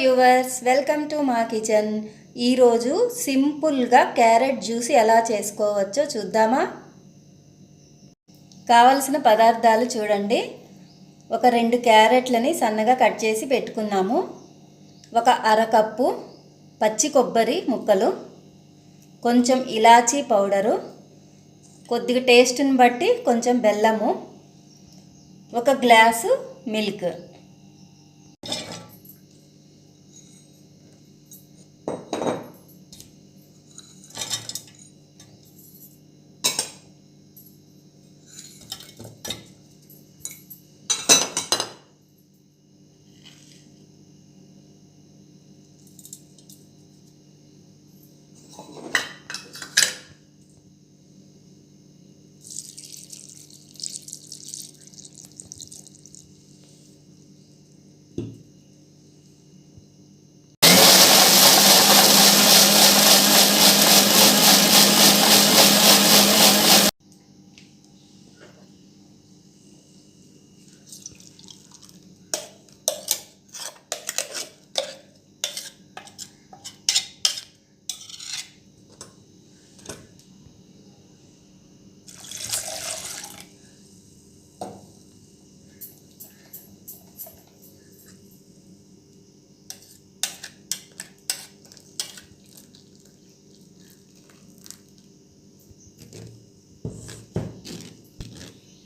Viewers welcome to మా kitchen. ఈరోజు సింపుల్గా క్యారెట్ జ్యూస్ ఎలా చేసుకోవచ్చో చూద్దామా? కావలసిన పదార్థాలు చూడండి. ఒక రెండు క్యారెట్లని సన్నగా కట్ చేసి పెట్టుకున్నాము. ఒక అరకప్పు పచ్చి కొబ్బరి ముక్కలు కొంచెం ఇలాచీ పౌడరు కొద్దిగా టేస్ట్ని బట్టి కొంచెం బెల్లము ఒక గ్లాసు మిల్క్.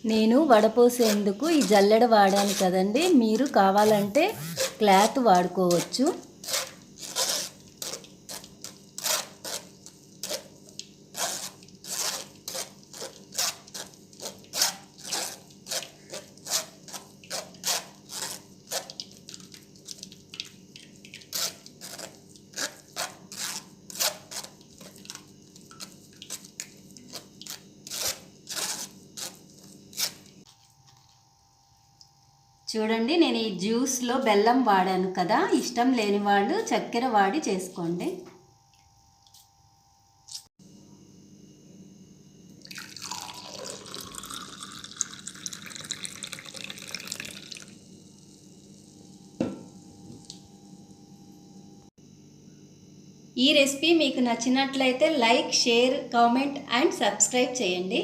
నేను వడపోసేందుకు ఈ జల్లెడ వాడాను కదండి. మీరు కావాలంటే క్లాత్ వాడుకోవచ్చు. చూడండి నేను ఈ జ్యూస్లో బెల్లం వాడాను కదా. ఇష్టం లేని వాళ్ళు చక్కెర వాడి చేసుకోండి. ఈ రెసిపీ మీకు నచ్చినట్లయితే like share comment and subscribe చేయండి.